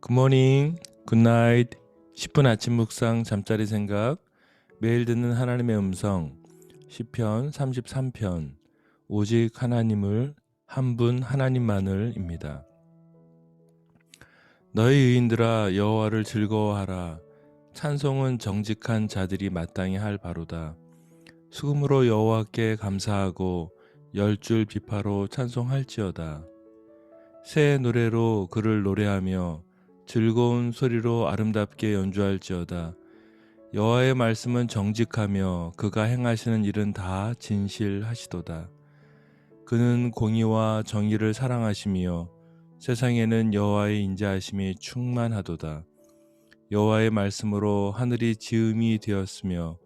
굿모닝, 굿나잇, 10분 아침 묵상 잠자리 생각 매일 듣는 하나님의 음성 시편 33편 오직 하나님을 한 분 하나님만을입니다. 너희 의인들아 여호와를 즐거워하라 찬송은 정직한 자들이 마땅히 할 바로다. 수금으로 여호와께 감사하고 열 줄 비파로 찬송할지어다. 새 노래로 그를 노래하며 즐거운 소리로 아름답게 연주할지어다. 여호와의 말씀은 정직하며 그가 행하시는 일은 다 진실하시도다. 그는 공의와 정의를 사랑하시며 세상에는 여호와의 인자하심이 충만하도다. 여호와의 말씀으로 하늘이 지음이 되었으며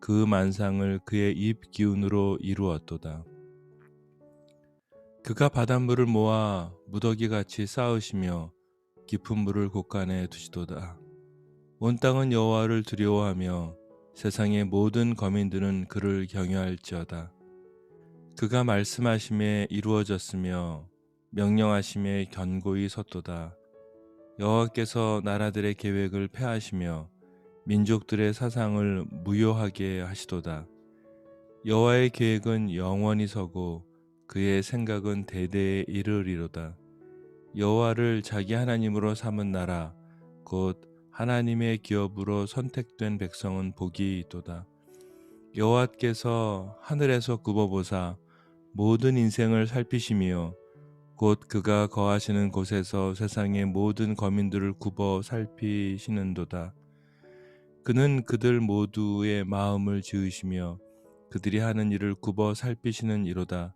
그 만상을 그의 입 기운으로 이루었도다. 그가 바닷물을 모아 무더기 같이 쌓으시며 깊은 물을 곳간에 두시도다. 온 땅은 여호와를 두려워하며 세상의 모든 거민들은 그를 경외할지어다. 그가 말씀하심에 이루어졌으며 명령하심에 견고히 섰도다. 여호와께서 나라들의 계획을 폐하시며 민족들의 사상을 무효하게 하시도다. 여호와의 계획은 영원히 서고 그의 생각은 대대에 이르리로다. 여호와를 자기 하나님으로 삼은 나라 곧 하나님의 기업으로 선택된 백성은 복이 있도다. 여호와께서 하늘에서 굽어보사 모든 인생을 살피시며 곧 그가 거하시는 곳에서 세상의 모든 거민들을 굽어 살피시는도다. 그는 그들 모두의 마음을 지으시며 그들이 하는 일을 굽어 살피시는 이로다.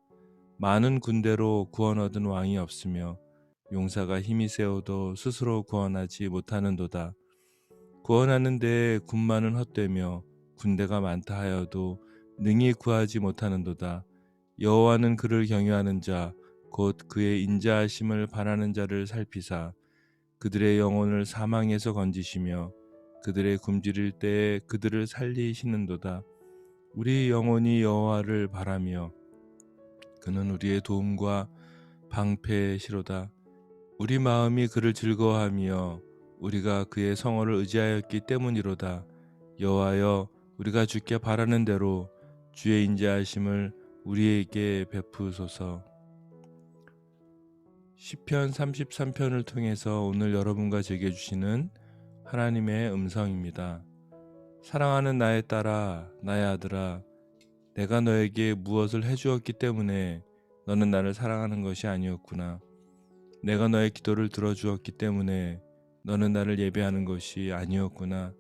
많은 군대로 구원 얻은 왕이 없으며 용사가 힘이 세워도 스스로 구원하지 못하는도다. 구원하는 데에 군마는 헛되며 군대가 많다 하여도 능히 구하지 못하는도다. 여호와는 그를 경외하는 자, 곧 그의 인자하심을 바라는 자를 살피사 그들의 영혼을 사망에서 건지시며 그들의 굶주릴 때에 그들을 살리시는도다. 우리 영혼이 여호와를 바라며 그는 우리의 도움과 방패시로다. 우리 마음이 그를 즐거워하며 우리가 그의 성호를 의지하였기 때문이로다. 여호와여 우리가 주께 바라는 대로 주의 인자하심을 우리에게 베푸소서. 시편 33편을 통해서 오늘 여러분과 제게 주시는 하나님의 음성입니다. 사랑하는 나의 딸아, 나의 아들아, 내가 너에게 무엇을 해 주었기 때문에 너는 나를 사랑하는 것이 아니었구나. 내가 너의 기도를 들어주었기 때문에 너는 나를 예배하는 것이 아니었구나.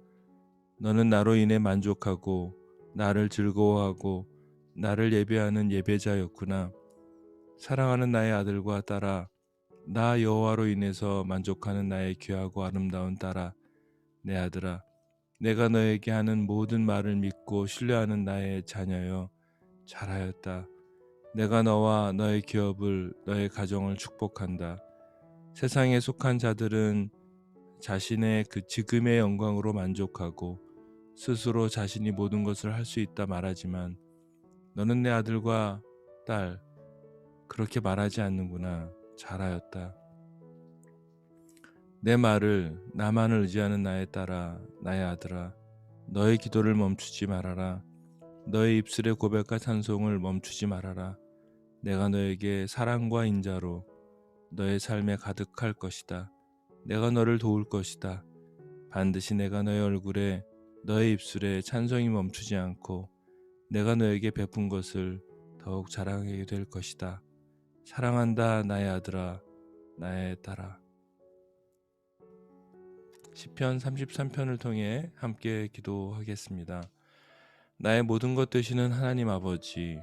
너는 나로 인해 만족하고 나를 즐거워하고 나를 예배하는 예배자였구나. 사랑하는 나의 아들과 딸아, 나 여호와로 인해서 만족하는 나의 귀하고 아름다운 딸아, 내 아들아, 내가 너에게 하는 모든 말을 믿고 신뢰하는 나의 자녀여, 잘하였다. 내가 너와 너의 기업을, 너의 가정을 축복한다. 세상에 속한 자들은 자신의 그 지금의 영광으로 만족하고 스스로 자신이 모든 것을 할 수 있다 말하지만 너는 내 아들과 딸 그렇게 말하지 않는구나. 잘하였다. 내 말을 나만을 의지하는 나의 딸아, 나의 아들아, 너의 기도를 멈추지 말아라. 너의 입술의 고백과 찬송을 멈추지 말아라. 내가 너에게 사랑과 인자로 너의 삶에 가득할 것이다. 내가 너를 도울 것이다. 반드시 내가 너의 얼굴에 너의 입술에 찬송이 멈추지 않고 내가 너에게 베푼 것을 더욱 자랑하게 될 것이다. 사랑한다 나의 아들아 나의 딸아 시편 33편을 통해 함께 기도하겠습니다. 나의 모든 것 되시는 하나님 아버지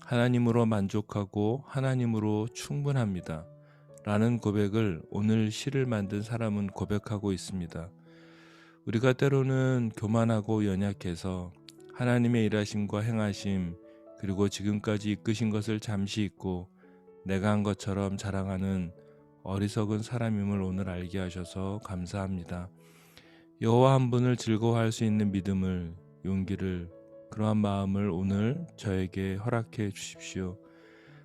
하나님으로 만족하고 하나님으로 충분합니다. 라는 고백을 오늘 시를 만든 사람은 고백하고 있습니다. 우리가 때로는 교만하고 연약해서 하나님의 일하심과 행하심 그리고 지금까지 이끄신 것을 잠시 잊고 내가 한 것처럼 자랑하는 어리석은 사람임을 오늘 알게 하셔서 감사합니다. 여호와 한 분을 즐거워할 수 있는 믿음을 용기를 그러한 마음을 오늘 저에게 허락해 주십시오.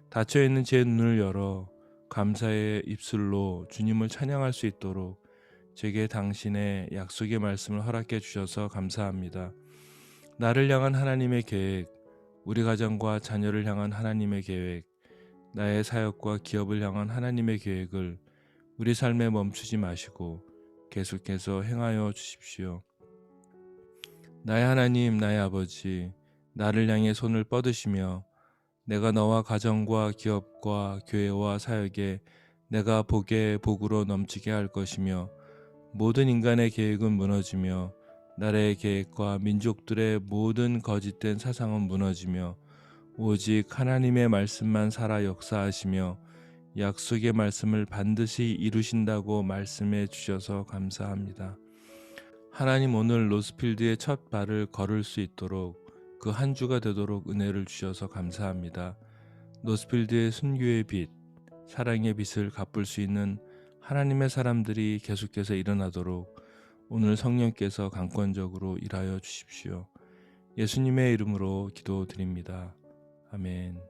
닫혀 있는 제 눈을 열어 감사의 입술로 주님을 찬양할 수 있도록 제게 당신의 약속의 말씀을 허락해 주셔서 감사합니다. 나를 향한 하나님의 계획, 우리 가정과 자녀를 향한 하나님의 계획, 나의 사역과 기업을 향한 하나님의 계획을 우리 삶에 멈추지 마시고 계속해서 행하여 주십시오. 나의 하나님, 나의 아버지, 나를 향해 손을 뻗으시며 내가 너와 가정과 기업과 교회와 사역에 내가 복에 복으로 넘치게 할 것이며 모든 인간의 계획은 무너지며 나라의 계획과 민족들의 모든 거짓된 사상은 무너지며 오직 하나님의 말씀만 살아 역사하시며 약속의 말씀을 반드시 이루신다고 말씀해 주셔서 감사합니다. 하나님 오늘 로스필드의 첫 발을 걸을 수 있도록 그 한 주가 되도록 은혜를 주셔서 감사합니다. 노스필드의 순교의 빛, 사랑의 빛을 갚을 수 있는 하나님의 사람들이 계속해서 일어나도록 오늘 성령께서 강권적으로 일하여 주십시오. 예수님의 이름으로 기도드립니다. 아멘.